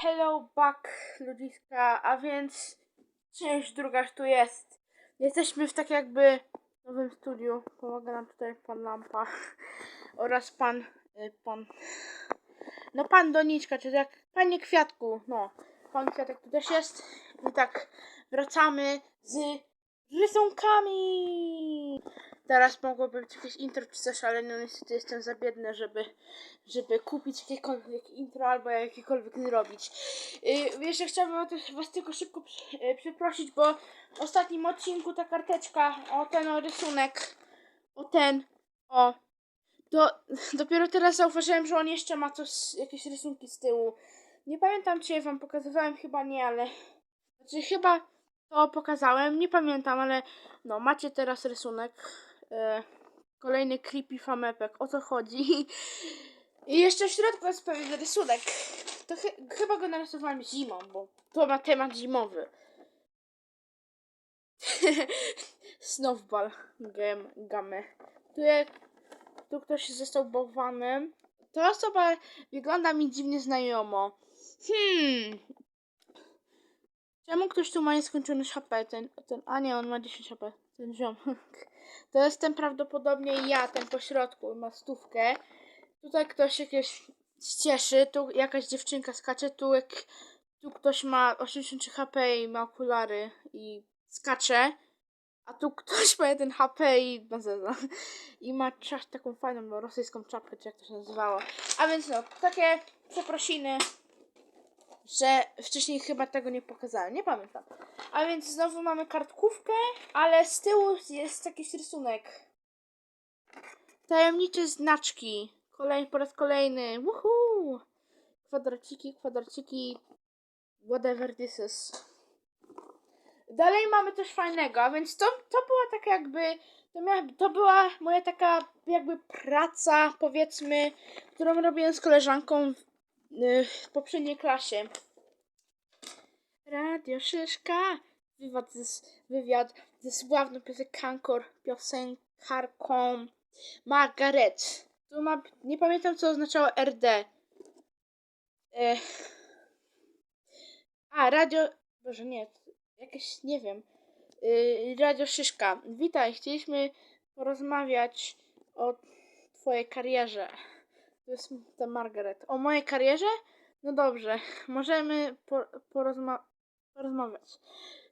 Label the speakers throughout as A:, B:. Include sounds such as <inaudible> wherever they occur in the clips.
A: Hello back ludziska, a więc część druga tu jest. Jesteśmy w tak jakby nowym studiu. Pomaga nam tutaj pan Lampa <laughs> oraz pan, y, pan, no pan Doniczka, czyli jak, panie Kwiatku, no. Pan Kwiatek tu też jest. I tak wracamy z rysunkami. Teraz mogłoby być jakieś intro czy coś, ale no niestety jestem za biedny, żeby, żeby kupić jakiekolwiek intro albo jakiekolwiek zrobić. Yy, jeszcze chciałabym was tylko szybko yy, przeprosić, bo w ostatnim odcinku ta karteczka, o ten o rysunek, o ten, o, to dopiero teraz zauważyłem, że on jeszcze ma coś, jakieś rysunki z tyłu. Nie pamiętam, czy je wam pokazywałem, chyba nie, ale, znaczy chyba to pokazałem, nie pamiętam, ale no, macie teraz rysunek. E, kolejny creepy famepek. O co chodzi? <laughs> I jeszcze w środku jest pewien rysunek. To chy- chyba go narysowałem zimą, bo to ma temat zimowy. <laughs> Snowball gam, gamę. Tu, jak, tu ktoś został bałwanem. Ta osoba wygląda mi dziwnie znajomo. Hmm. Czemu ktoś tu ma nieskończoność HP? Ten, ten, a nie, on ma 10 HP. Ten ziomek. <laughs> To jestem prawdopodobnie ja, ten po środku, ma stówkę. Tutaj ktoś jakieś cieszy, tu jakaś dziewczynka skacze, tu, jak, tu ktoś ma 83 HP i ma okulary i skacze. A tu ktoś ma 1 HP i ma zeza. I ma czas, taką fajną rosyjską czapkę, czy jak to się nazywało. A więc no, takie przeprosiny że wcześniej chyba tego nie pokazałem, nie pamiętam. A więc znowu mamy kartkówkę, ale z tyłu jest jakiś rysunek. Tajemnicze znaczki. Kolej, po raz kolejny. Woohoo! Kwadraciki, kwadraciki. Whatever this is. Dalej mamy coś fajnego, a więc to, to była taka jakby. To, to była moja taka jakby praca, powiedzmy, którą robiłem z koleżanką w, y, w poprzedniej klasie. Radio Szyszka. Wywiad ze, wywiad ze sławną piosenkarką, piosenkarką Margaret. Tu ma, nie pamiętam co oznaczało RD. E, a, radio, boże nie, jakieś, nie wiem. Y, radio Szyszka. Witaj, chcieliśmy porozmawiać o twojej karierze. To jest ta Margaret. O mojej karierze? No dobrze, <laughs> możemy po, porozma- porozmawiać.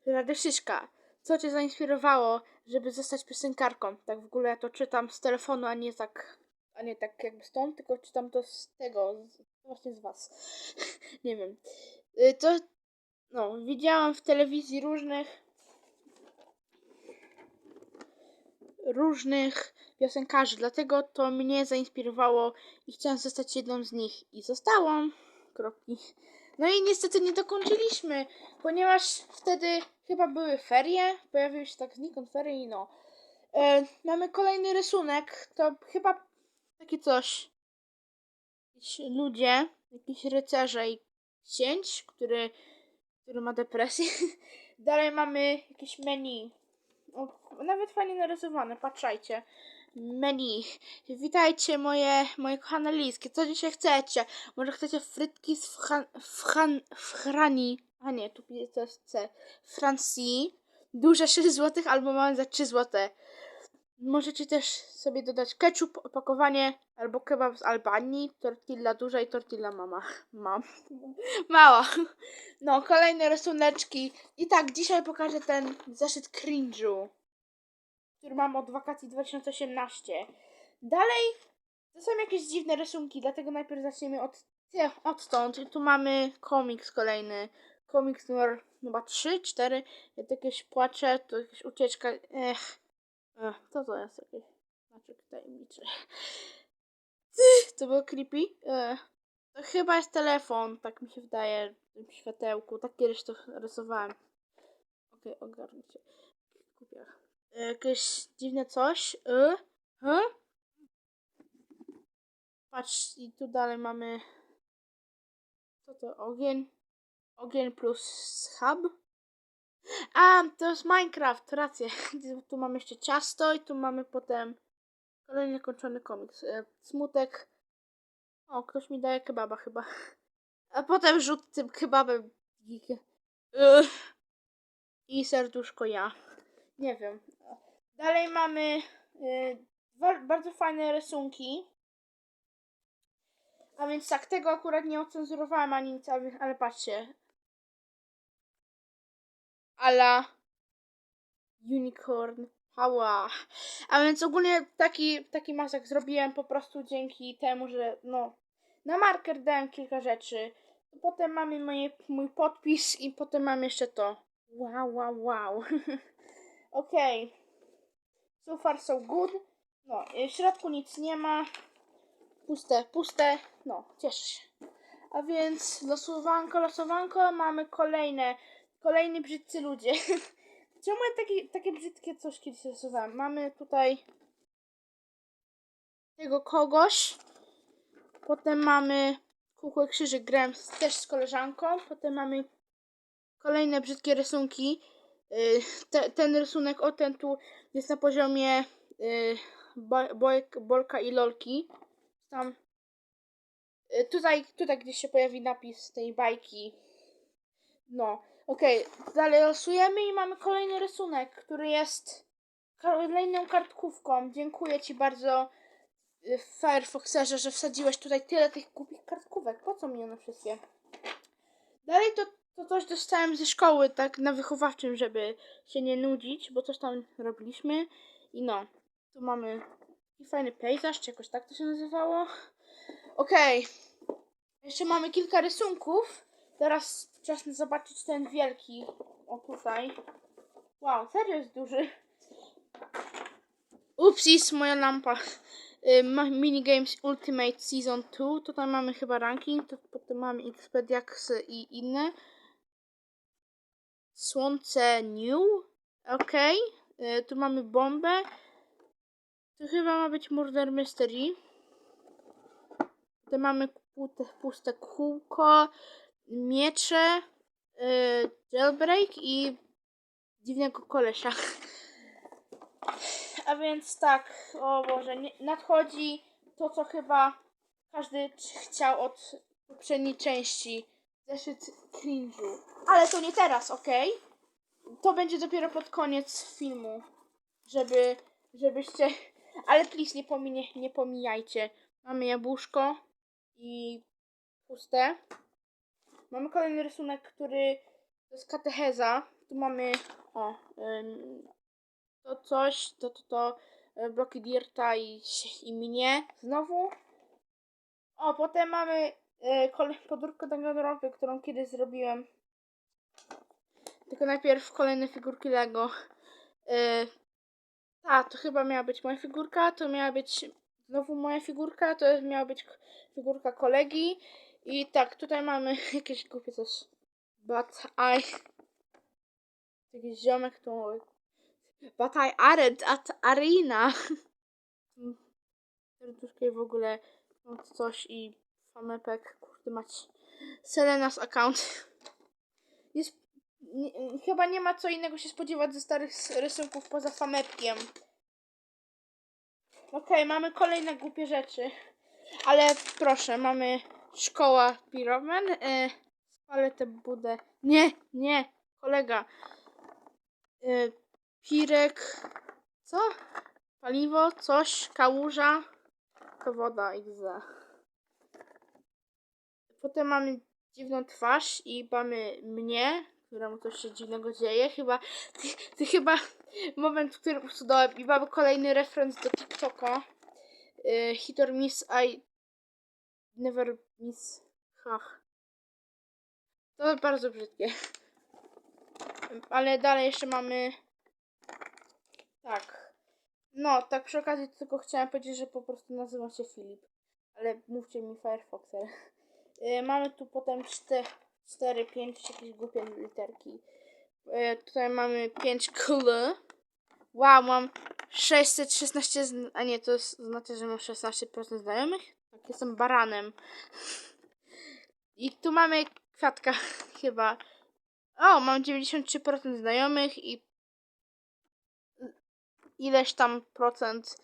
A: Radio Szyszka, co cię zainspirowało, żeby zostać piosenkarką? Tak w ogóle ja to czytam z telefonu, a nie tak, a nie tak jakby stąd, tylko czytam to z tego, z, właśnie z was. <laughs> nie wiem. Y, To, no, widziałam w telewizji różnych różnych piosenkarzy, dlatego to mnie zainspirowało i chciałam zostać jedną z nich i zostałam. Kropki. No i niestety nie dokończyliśmy, ponieważ wtedy chyba były ferie, pojawiły się tak znikąd ferie i no. E, mamy kolejny rysunek, to chyba takie coś. Jakieś ludzie, jakiś rycerze i księć, który, który ma depresję. <laughs> Dalej mamy jakieś menu. O, nawet fajnie narysowane, patrzajcie. Menu. Witajcie moje, moje kochane liskie. Co dzisiaj chcecie? Może chcecie frytki z fran, fran, frani. A nie, tu jest jest C. Francji. Duże 6 <laughs> zł albo małe za 3 zł. Możecie też sobie dodać ketchup, opakowanie albo kebab z Albanii, tortilla duża i tortilla mama. Mam. <laughs> Mała. No, kolejne rysuneczki. I tak, dzisiaj pokażę ten zeszyt cringe'u, który mam od wakacji 2018. Dalej, to są jakieś dziwne rysunki, dlatego najpierw zaczniemy od, odtąd. I tu mamy komiks kolejny. Komiks numer chyba 3, 4. Ja to jakieś płacze, to jakaś ucieczka. Ech. Ech, co to jest jakieś znaczek tajemniczy? To było creepy. Ech. To chyba jest telefon, tak mi się wydaje, w tym światełku. Tak kiedyś to rysowałem. Okej, okay, ogarnijcie. Kupię. Jakieś dziwne coś. Y? Patrz, i tu dalej mamy. Co to? Ogień. Ogień plus hub. A, to jest Minecraft, rację. <laughs> Tu mamy jeszcze ciasto i tu mamy potem kolejny kończony komiks. E, Smutek. O, ktoś mi daje kebaba chyba. A potem rzut tym kebabem. I serduszko ja. Nie wiem. Dalej mamy y, bardzo fajne rysunki. A więc tak, tego akurat nie ocenzurowałem ani nic, ale, patrzcie. Ala Unicorn Power. A więc ogólnie taki, taki masak zrobiłem po prostu dzięki temu, że no na marker dałem kilka rzeczy. Potem mamy moje, mój podpis i potem mam jeszcze to. Wow, wow, wow. <laughs> Okej. So far so good. No, y, w środku nic nie ma. Puste, puste. No, cieszę się. A więc losowanko, losowanko. Mamy kolejne, kolejni brzydcy ludzie. <laughs> Czemu ja takie, takie brzydkie coś kiedyś rysowałem? Mamy tutaj tego kogoś. Potem mamy kukłę krzyżyk grałem też z koleżanką. Potem mamy kolejne brzydkie rysunki. Y, Te, ten rysunek, o ten tu jest na poziomie y, bo, bojek, Bolka i Lolki. Tam y, tutaj, tutaj gdzieś się pojawi napis tej bajki. No, okej. Dalej losujemy i mamy kolejny rysunek, który jest kolejną kartkówką. Dziękuję Ci bardzo Firefoxerze, że wsadziłeś tutaj tyle tych głupich kartkówek. Po co mi one wszystkie? Dalej to, to coś dostałem ze szkoły, tak na wychowawczym, żeby się nie nudzić, bo coś tam robiliśmy. I no, tu mamy taki fajny pejzaż, czy jakoś tak to się nazywało. Okej. Jeszcze mamy kilka rysunków. Teraz czas zobaczyć ten wielki. O tutaj. Wow, serio jest duży. Upsis, moja lampa. Y, Minigames Ultimate Season 2. Tutaj mamy chyba ranking. To potem mamy Expediax i inne. Słońce New. Ok. Y, Tu mamy bombę. To chyba ma być Murder Mystery. Tutaj mamy puste, kółko, miecze, y, jailbreak i dziwnego kolesia. <laughs> A więc tak, o Boże, nie, nadchodzi to, co chyba każdy ch- chciał od poprzedniej części. Zeszyt cringe'u. Ale to nie teraz, okej? To będzie dopiero pod koniec filmu. Żeby, żebyście... Ale please, nie, pominie, nie pomijajcie. Mamy jabłuszko i puste. Mamy kolejny rysunek, który to jest katecheza. Tu mamy, o, ym, to coś, to, to, to, e, bloki Dirta i, i mnie znowu. O, potem mamy e, kole, podróbkę Danganronpy, którą kiedyś zrobiłem. Tylko najpierw kolejne figurki Lego. E, a, to chyba miała być moja figurka, to miała być znowu moja figurka, to miała być figurka kolegi. I tak, tutaj mamy <laughs> jakieś głupie coś. But I... Jakiś ziomek to... But I aren't at arena. <laughs> Serduszko i w ogóle coś i famepek, kurde mać. Selena's account. Jest, chyba nie ma co innego się spodziewać ze starych rysunków poza famepkiem. Okej, mamy kolejne głupie rzeczy. Ale proszę, mamy szkoła Piroman. E, spalę tę budę. Nie, nie, kolega. E, pirek. Co? Paliwo, coś, kałuża. To woda XZ. Potem mamy dziwną twarz i mamy mnie, któremu coś się dziwnego dzieje. Chyba, ty, ty chyba moment, w którym usudałem i mamy kolejny referenc do TikToka. Y, hit or miss, I never miss. Hach. To bardzo brzydkie. Ale dalej jeszcze mamy. Tak. No, tak przy okazji tylko chciałem powiedzieć, że po prostu nazywam się Filip. Ale mówcie mi Firefoxer. Y, mamy tu potem 4, 5 jakieś głupie literki. Y, tutaj mamy 5 kl. Wow, mam 616, zn- a nie, to znaczy, że mam 16% znajomych? Tak, jestem baranem. I tu mamy kwiatka <laughs> chyba. O, mam 93% znajomych i ileś tam procent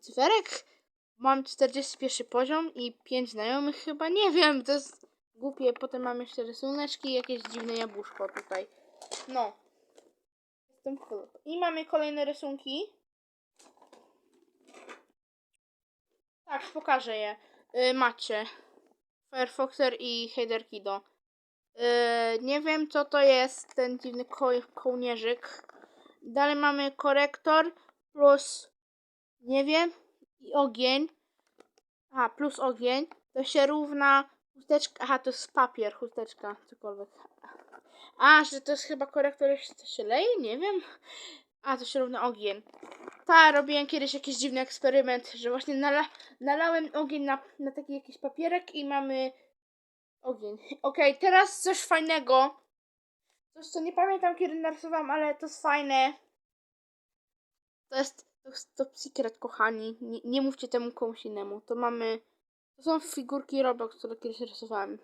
A: cyferek. Mam 41 poziom i 5 znajomych chyba, nie wiem, to jest głupie. Potem mamy jeszcze rysuneczki jakieś dziwne jabłuszko tutaj. No. Jestem. I mamy kolejne rysunki. Tak, pokażę je. Y, macie. Firefoxer i Heider Kido. Y, nie wiem co to jest ten dziwny ko kołnierzyk. Dalej mamy korektor plus nie wiem i ogień. A, plus ogień. To się równa chusteczka. Aha, to jest papier, chusteczka, cokolwiek. A, że to jest chyba korektor, jeszcze się leje? Nie wiem. A, to się równa ogień. Tak, robiłem kiedyś jakiś dziwny eksperyment, że właśnie nala nalałem ogień na, na taki jakiś papierek i mamy ogień. Okej, teraz coś fajnego. Coś, co nie pamiętam kiedy narysowałam, ale to jest fajne. To jest to jest secret, kochani. Nie, nie mówcie temu komuś innemu. To mamy... To są figurki Roblox, które kiedyś rysowałem.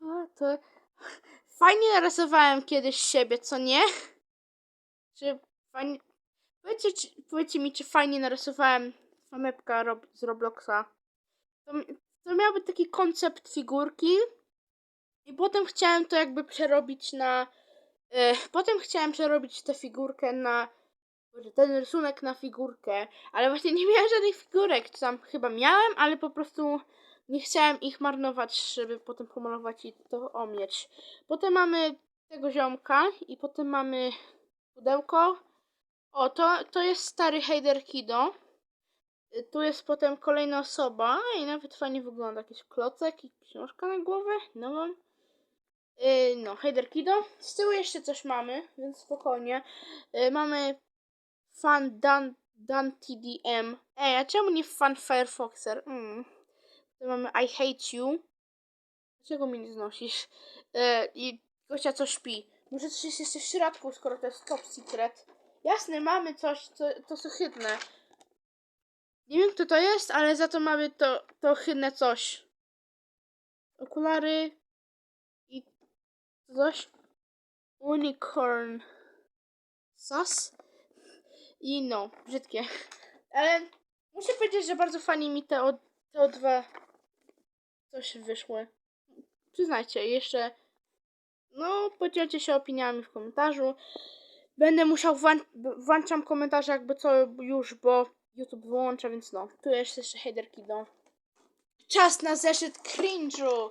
A: A, to... <laughs> Fajnie narysowałem kiedyś siebie, co nie? <laughs> Czy fajnie... Powiedzcie, czy, powiedzcie mi, czy fajnie narysowałem famepka Rob, z Robloxa. To, to miał być taki koncept figurki. I potem chciałem to jakby przerobić na... E, potem chciałem przerobić tę figurkę na... Boże, ten rysunek na figurkę. Ale właśnie nie miałem żadnych figurek. Czy tam chyba miałem, ale po prostu nie chciałem ich marnować, żeby potem pomalować i to omieć. Potem mamy tego ziomka i potem mamy pudełko. O, to, to jest stary Heider Kido. Y, Tu jest potem kolejna osoba i nawet fajnie wygląda. Jakiś klocek i książka na głowę. No mam. Yy, no, Heider Kido. Z tyłu jeszcze coś mamy, więc spokojnie. Yy, mamy fan Dan, Dan TDM. Ej, a czemu nie fan Firefoxer? Mm. Tu mamy I hate you. Dlaczego mnie nie znosisz? Yy, I gościa co śpi. Może coś jest jeszcze w środku, skoro to jest top secret. Jasne, mamy coś, co, to jest ohydne. Nie wiem kto to jest, ale za to mamy to, to ohydne coś. Okulary i coś. Unicorn. Sos? I no, brzydkie. <laughs> Ale muszę powiedzieć, że bardzo fajnie mi te, o, te o dwa coś wyszły. Przyznajcie, jeszcze no, podzielcie się opiniami w komentarzu. Będę musiał włą- włączam komentarze jakby co już, bo YouTube wyłącza, więc no. Tu jest jeszcze header kido. Czas na zeszyt cringe'u!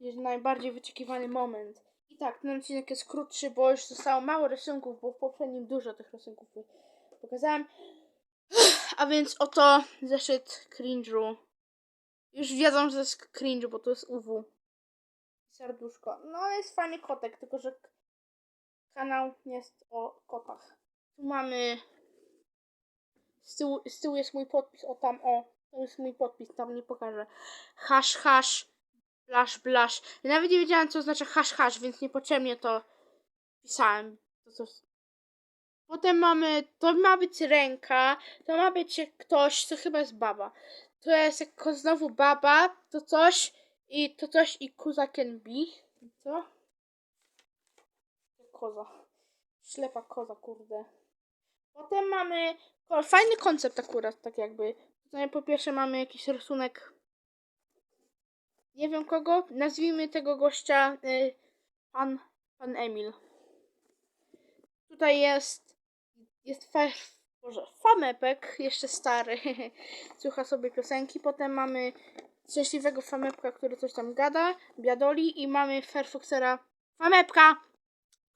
A: Jest najbardziej wyczekiwany moment. I tak, ten odcinek jest krótszy, bo już zostało mało rysunków, bo w poprzednim dużo tych rysunków pokazałem. A więc oto zeszyt cringe'u. Już wiedzą, że to jest cringe, bo to jest UW. Serduszko. No jest fajny kotek, tylko że kanał jest o kotach. Tu mamy... Z tyłu, z tyłu jest mój podpis, o tam, o. To jest mój podpis, tam nie pokażę. Hash, hash, blasz, blasz. Ja nawet nie wiedziałem, co oznacza hash, hash, więc niepotrzebnie to pisałem. To coś... Potem mamy, to ma być ręka, to ma być ktoś, to chyba jest baba. To jest jako znowu baba, to coś i to coś i kuza can be. Co? Koza. Ślepa koza, kurde. Potem mamy o, fajny koncept akurat, tak jakby. Tutaj po pierwsze mamy jakiś rysunek. Nie wiem kogo. Nazwijmy tego gościa y, pan, pan Emil. Tutaj jest jest fa, Boże, famepek, jeszcze stary. <laughs> Słucha sobie piosenki. Potem mamy szczęśliwego famepka, który coś tam gada, biadoli i mamy Fairfoxera famepka,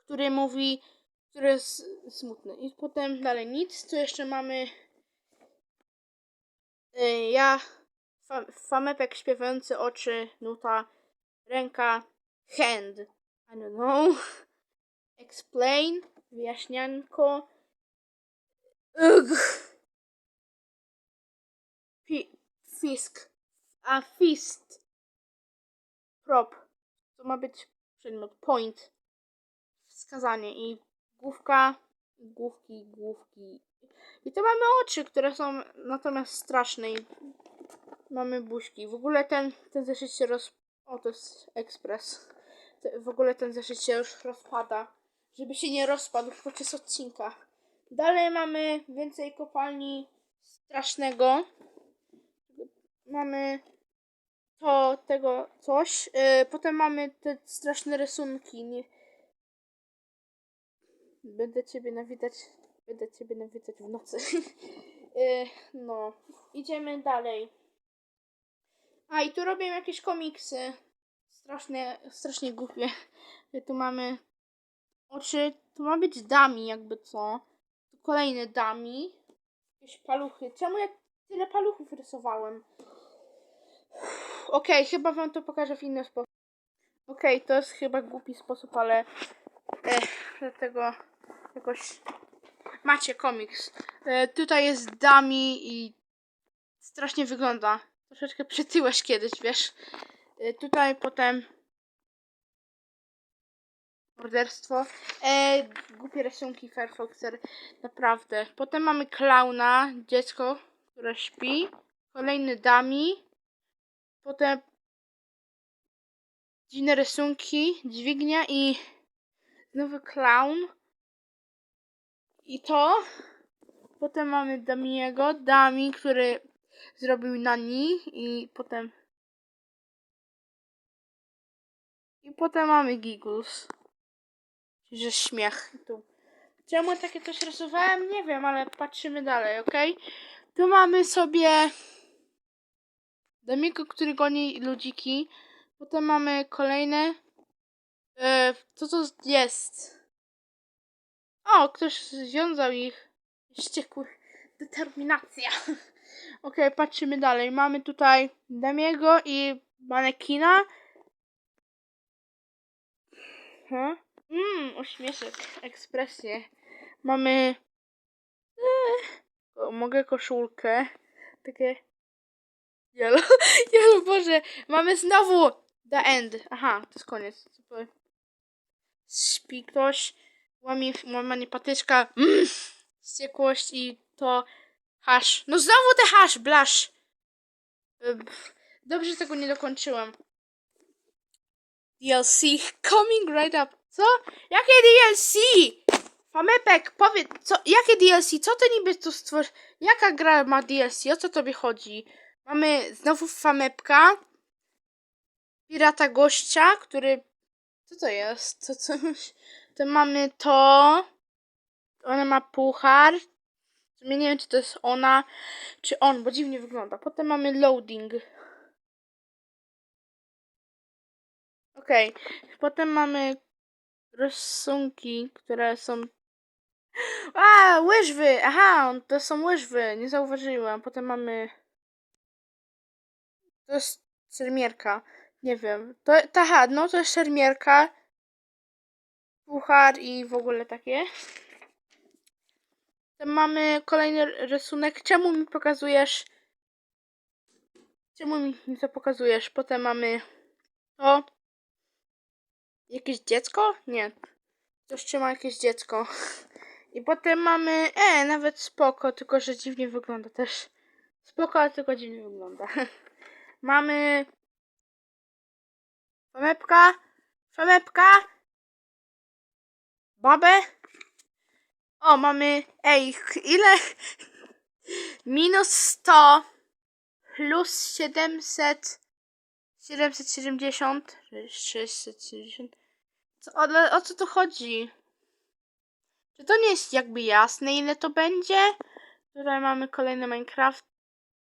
A: który mówi, który jest smutny. I potem dalej nic. Tu jeszcze mamy y, ja, fa, famepek śpiewający oczy, nuta, ręka, hand. I don't know. <laughs> Explain, wyjaśnianko. Ugh. Fi, fisk. A fist. Prop. To ma być przedmiot. Point. Wskazanie. I główka. Główki, główki. I to mamy oczy, które są natomiast straszne. I mamy buźki. W ogóle ten, ten zeszyt się roz... O, to jest ekspres. W ogóle ten zeszyt się już rozpada. Żeby się nie rozpadł podczas odcinka. Dalej mamy więcej kopalni strasznego. Mamy to tego coś. Yy, potem mamy te straszne rysunki. Nie... Będę ciebie nawiedzać. Będę ciebie nawiedzać w nocy. yy, <laughs> no. Idziemy dalej. A i tu robię jakieś komiksy. Strasznie, strasznie głupie. Tu mamy oczy. Tu ma być dami, jakby co. Tu kolejne dami. Jakieś paluchy. Czemu ja tyle paluchów rysowałem? Okej, chyba wam to pokażę w inny sposób. Okej, to jest chyba głupi sposób, ale eh, dlatego jakoś macie komiks. E, tutaj jest Dami i strasznie wygląda. Troszeczkę przytyłeś kiedyś, wiesz. E, tutaj potem morderstwo. E, głupie rysunki Firefoxer, naprawdę. Potem mamy klauna, dziecko, które śpi. Kolejny Dami. Potem dziwne rysunki, dźwignia i nowy clown. I to. Potem mamy Damiego, Dami, który zrobił Nani i potem i potem mamy Giggles. Że śmiech tu. Czemu takie coś rysowałem? Nie wiem, ale patrzymy dalej, ok? Tu mamy sobie Damiego, który goni ludziki. Potem mamy kolejne. E, co to jest? O, ktoś związał ich. Wściekły. Determinacja. <laughs> ok, patrzymy dalej. Mamy tutaj Damiego i manekina. Hmm, mm, uśmieszek, ekspresję. Mamy. Eee, mogę koszulkę. Takie. Jelo, <laughs> jelo, Boże. Mamy znowu The End. Aha, to jest koniec. Śpi ktoś. Łamie, łamanie patyczka. Mm, wściekłość i to hash. No znowu te hash, blasz. Ym, Dobrze, że tego nie dokończyłem. DLC coming right up. Co? Jakie DLC? Famepek, powiedz, co, jakie DLC? Co ty niby tu stworzysz? Jaka gra ma DLC? O co tobie chodzi? Mamy znowu Famepka. Pirata gościa, który... Co to jest? Co, coś? To mamy to. Ona ma puchar. Nie wiem, czy to jest ona, czy on, bo dziwnie wygląda. Potem mamy loading. Okej. Potem mamy rysunki, które są. A, łyżwy! Aha, to są łyżwy. Nie zauważyłem. Potem mamy. To jest szermierka. Nie wiem. To, aha, no to jest szermierka. Puchar i w ogóle takie. Potem mamy kolejny rysunek. Czemu mi pokazujesz? Czemu mi to pokazujesz? Potem mamy to. Jakieś dziecko? Nie. Ktoś trzyma jakieś dziecko. I potem mamy. E, nawet spoko, tylko że dziwnie wygląda też. Spoko, ale tylko dziwnie wygląda. <laughs> mamy. Famepka. Famepka. Babę. O, mamy. Ej, ile? <laughs> Minus 100 plus 700. 770. 670. Co, ale o co tu chodzi? Czy to nie jest jakby jasne, ile to będzie? Tutaj mamy kolejne Minecraft.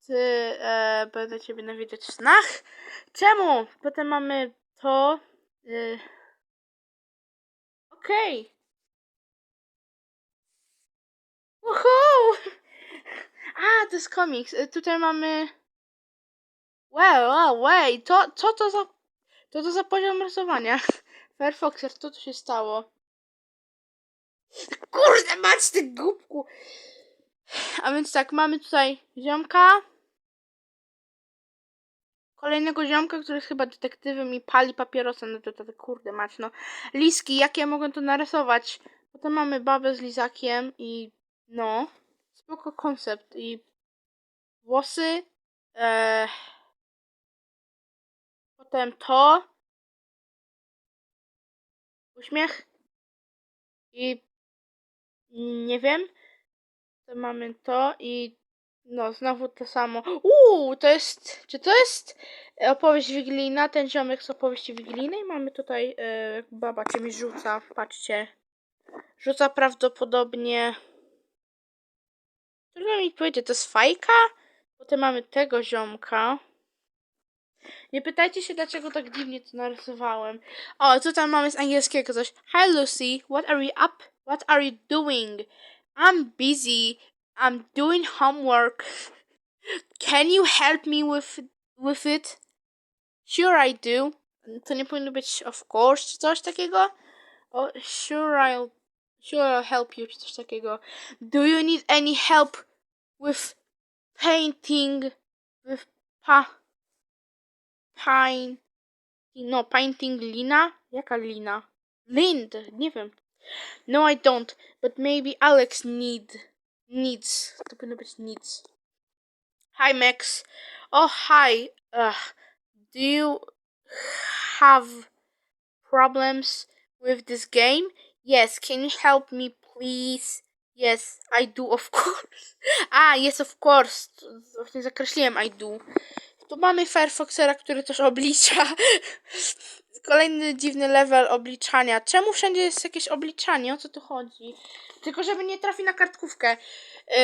A: E, będę ciebie nawiedzać w snach. Czemu? Potem mamy to. E, Okej. Woohoo! A, to jest komiks. E, Tutaj mamy. Wow, wow, wait. To, co to za. Co to za poziom rysowania? Firefoxer, co tu się stało? <laughs> Kurde, mać ty głupku! A więc tak, mamy tutaj ziomka. Kolejnego ziomka, który jest chyba detektywem i pali papierosa. No to, to, to kurde mać, no. Liski, jak ja mogę to narysować? Potem mamy babę z lizakiem i no. Spoko koncept i włosy. E, potem to. Uśmiech. I nie wiem. To mamy to i No, znowu to samo. Uuu, to jest. Czy to jest opowieść wigilijna? Ten ziomek z opowieści wigilijnej. Mamy tutaj. E, baba czymś rzuca. Patrzcie. Rzuca prawdopodobnie. Trudno mi powiedzieć, to jest fajka? Potem mamy tego ziomka. Nie pytajcie się, dlaczego tak dziwnie to narysowałem. O, tam mamy z angielskiego coś. Hi Lucy, what are you up? What are you doing? I'm busy. I'm doing homework. Can you help me with, with it? Sure I do. To nie powinno być of course czy coś takiego? O, sure I'll, sure I'll help you czy coś takiego. Do you need any help with painting? With pa... Pine... No, painting Lina? Jaka Lina? Lind, nie wiem. No, I don't, but maybe Alex need needs. To powinno być needs. Hi, Max. Oh, hi. Ugh. Do you have problems with this game? Yes. Can you help me, please? Yes, I do, of <laughs> course. ah, yes, of course. Właśnie zakreśliłem I do. Tu mamy Firefoxera, który też oblicza. <laughs> Kolejny dziwny level obliczania. Czemu wszędzie jest jakieś obliczanie? O co tu chodzi? Tylko żeby nie trafi na kartkówkę. Yy,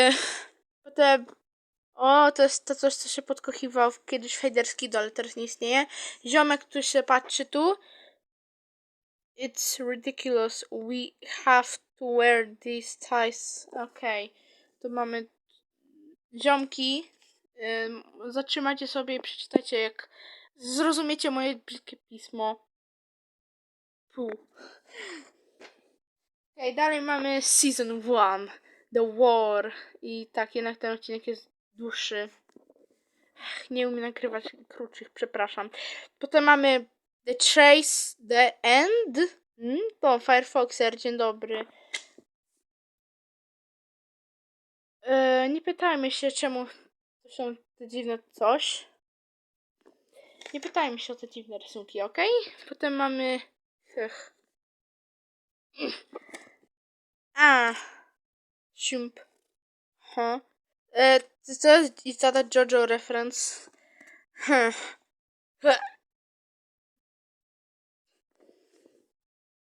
A: potem... O, to jest to coś, co się podkochiwał kiedyś w Hejderski ale teraz nie istnieje. Ziomek, który się patrzy tu. It's ridiculous. We have to wear these ties. Okej. Okay. Tu mamy ziomki. Ym, zatrzymajcie sobie i przeczytajcie, jak zrozumiecie moje brzydkie pismo. Pu. Okay, dalej mamy Season 1. The War. I tak, jednak ten odcinek jest dłuższy. Nie umiem nagrywać krótszych, przepraszam. Potem mamy The Chase, The End. Hmm? To Firefoxer, dzień dobry. E, nie pytajmy się, czemu są te dziwne coś. Nie pytajmy się o te dziwne rysunki, ok? Potem mamy. Ech. A. Siump. Ha. E, to jest i ta JoJo reference.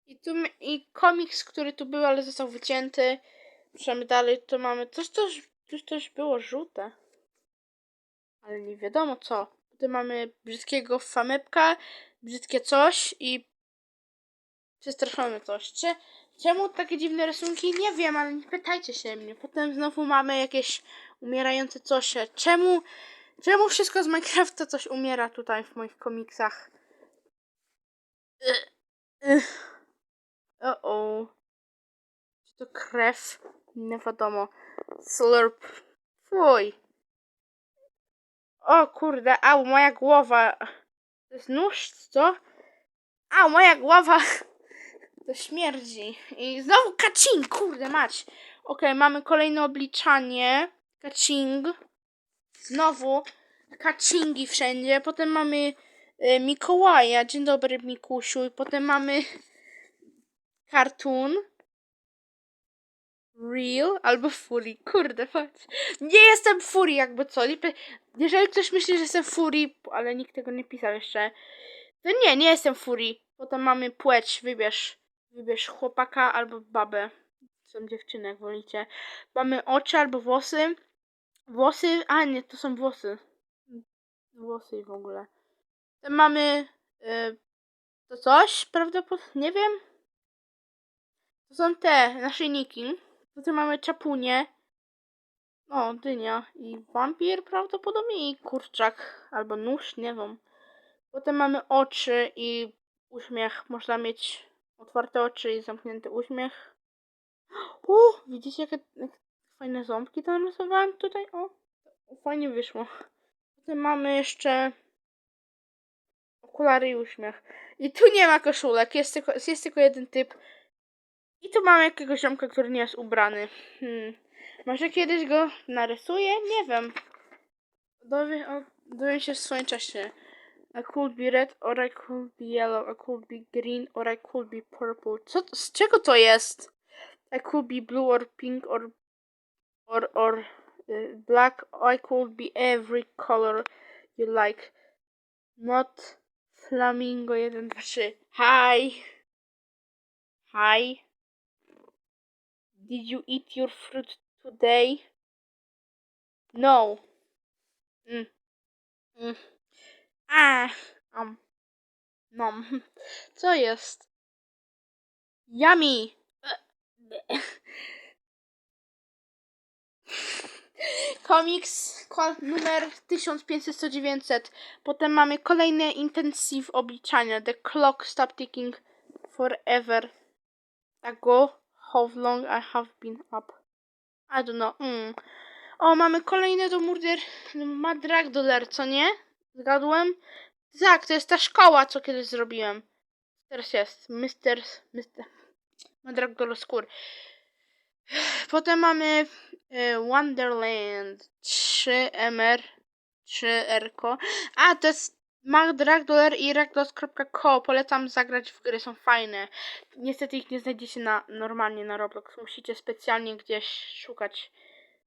A: I tu i komiks, który tu był, ale został wycięty. Przemy dalej, to mamy. Coś też, coś też było żółte. Ale nie wiadomo co. Potem mamy brzydkiego famepka, brzydkie coś i przestraszone coś. Cze- czemu takie dziwne rysunki? Nie wiem, ale nie pytajcie się mnie. Potem znowu mamy jakieś umierające coś. Czemu, czemu wszystko z Minecrafta coś umiera tutaj w moich komiksach? O o. Czy to krew? Nie wiadomo. Slurp. Fuj. O kurde, au, moja głowa. To jest nóż, co? Au, moja głowa. <laughs> To śmierdzi. I znowu kacing, kurde mać. Okej, mamy kolejne obliczanie. Kacing. Znowu kacingi wszędzie. Potem mamy y, Mikołaja. Dzień dobry, Mikusiu. I potem mamy <laughs> cartoon. Real albo Fury. Kurde, patrz. Nie jestem Fury, jakby co. Jeżeli ktoś myśli, że jestem Fury, ale nikt tego nie pisał jeszcze, to nie, nie jestem Fury. Potem mamy płeć, wybierz. Wybierz chłopaka albo babę. Są dziewczyny, jak wolicie. Mamy oczy albo włosy. Włosy, a nie, to są włosy. Włosy w ogóle. Potem mamy y, to coś, prawdopodobnie, nie wiem. To są te naszyjniki. Potem mamy czapunię. O, dynia. I wampir prawdopodobnie i kurczak. Albo nóż, nie wiem. Potem mamy oczy i uśmiech. Można mieć otwarte oczy i zamknięty uśmiech. O, widzicie jakie, jakie fajne ząbki tam rysowałem tutaj? O, fajnie wyszło. Potem mamy jeszcze okulary i uśmiech. I tu nie ma koszulek, jest tylko, jest tylko jeden typ. I tu mamy jakiegoś ziomka, który nie jest ubrany. Hmm. Może kiedyś go narysuję? Nie wiem. Dowie, o, dowiem się w swoim czasie. I could be red, or I could be yellow, I could be green, or I could be purple. Co, z czego to jest? I could be blue, or pink, or, or, or y, black. I could be every color you like. Not flamingo 1, 2, 3. Hi. Hi. Did you eat your fruit today? No. Mm. Mm. A. Um. Nom. <laughs> Co jest? Yummy. <laughs> Komiks ko- numer 1500 Potem mamy kolejne intensive obliczania. The clock stopped ticking forever ago. How long I have been up. I don't know. Mm. O, mamy kolejne do murder. Ma drag dollar, co nie? Zgadłem? Tak, to jest ta szkoła, co kiedyś zrobiłem. Teraz jest. Mr. Mr. Madrak do skór. Potem mamy e, Wonderland 3MR 3RK. A, to jest Magdragdoler i Ragdos.co. Polecam zagrać w gry, są fajne. Niestety ich nie znajdziecie na, normalnie na Roblox. Musicie specjalnie gdzieś szukać.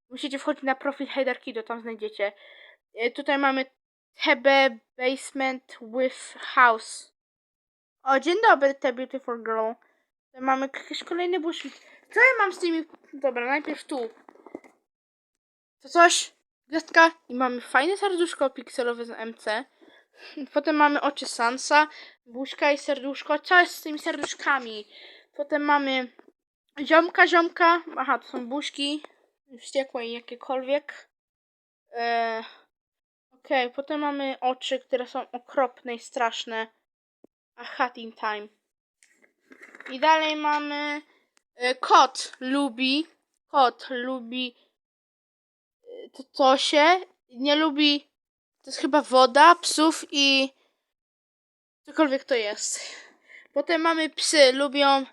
A: Musicie wchodzić na profil Header Kido, tam znajdziecie. E, tutaj mamy TB Basement with House. O, dzień dobry, te Beautiful Girl. Tutaj mamy jakiś kolejny bullshit. Co ja mam z tymi... Dobra, najpierw tu. To coś. Gwiazdka. I mamy fajne serduszko pikselowe z MC. Potem mamy oczy Sansa. Buźka i serduszko. Co jest z tymi serduszkami? Potem mamy ziomka, ziomka. Aha, to są buźki. Wściekłe i jakiekolwiek. Eee, Okej, potem mamy oczy, które są okropne i straszne. A hat in time. I dalej mamy e, kot lubi. Kot lubi e, to, to się. Nie lubi. To jest chyba woda, psów i cokolwiek to jest. Potem mamy psy. Lubią,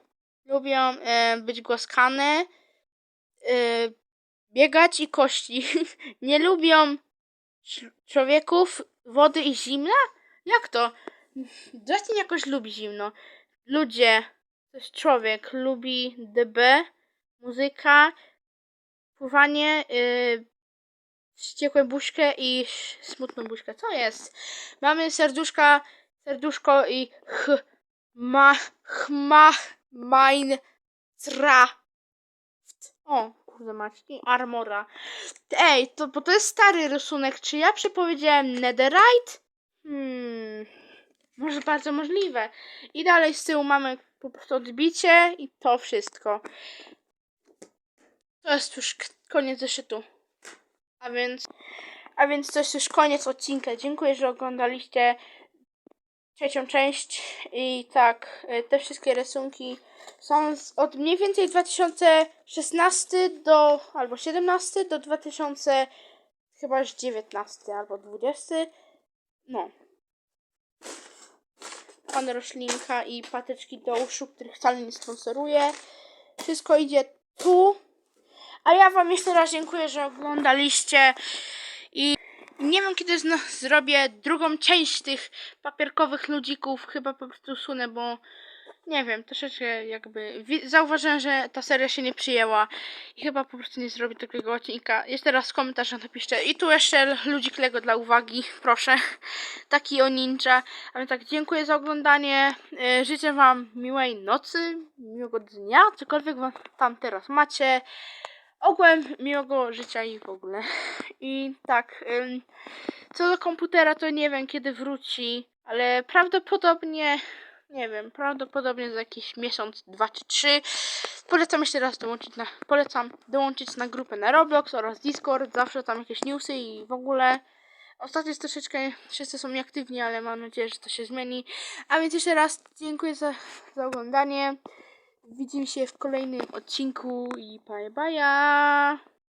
A: lubią e, być głaskane. E, biegać i kości. <laughs> Nie lubią człowieków, wody i zimna? Jak to? Justin jakoś lubi zimno. Ludzie, to jest człowiek, lubi DB, muzyka, pływanie, yy, wściekłe buźkę i smutną buźkę. Co jest? Mamy serduszka, serduszko i ch, ma, chma, tra. O, kurde mać, i armora. Ej, to, bo to jest stary rysunek. Czy ja przepowiedziałem netherite? Hmm, może bardzo możliwe. I dalej z tyłu mamy po prostu odbicie i to wszystko. To jest już koniec zeszytu. A więc, a więc to jest już koniec odcinka. Dziękuję, że oglądaliście trzecią część. I tak, y, te wszystkie rysunki są z, od mniej więcej 2016 do, albo 17 do 2000, chyba już 19 albo 20. No. Pan roślinka i patyczki do uszu, których wcale nie sponsoruję. Wszystko idzie tu. A ja wam jeszcze raz dziękuję, że oglądaliście. I nie wiem, kiedy zrobię drugą część tych papierkowych ludzików. Chyba po prostu usunę, bo nie wiem, troszeczkę jakby zauważyłem, że ta seria się nie przyjęła i chyba po prostu nie zrobię takiego odcinka. Jeszcze raz w napiszcie. I tu jeszcze ludzik Lego dla uwagi, <laughs> proszę. Taki o ninja. A więc tak, dziękuję za oglądanie. E, Życzę wam miłej nocy, miłego dnia, cokolwiek wam tam teraz macie. Ogółem miłego życia i w ogóle. I tak, co do komputera to nie wiem kiedy wróci, ale prawdopodobnie, nie wiem, prawdopodobnie za jakiś miesiąc, dwa czy trzy. Polecam jeszcze raz dołączyć na, polecam dołączyć na grupę na Roblox oraz Discord, zawsze tam jakieś newsy i w ogóle. Ostatnio jest troszeczkę, wszyscy są nieaktywni, ale mam nadzieję, że to się zmieni. A więc jeszcze raz dziękuję za, za oglądanie. Widzimy się w kolejnym odcinku i bye bye.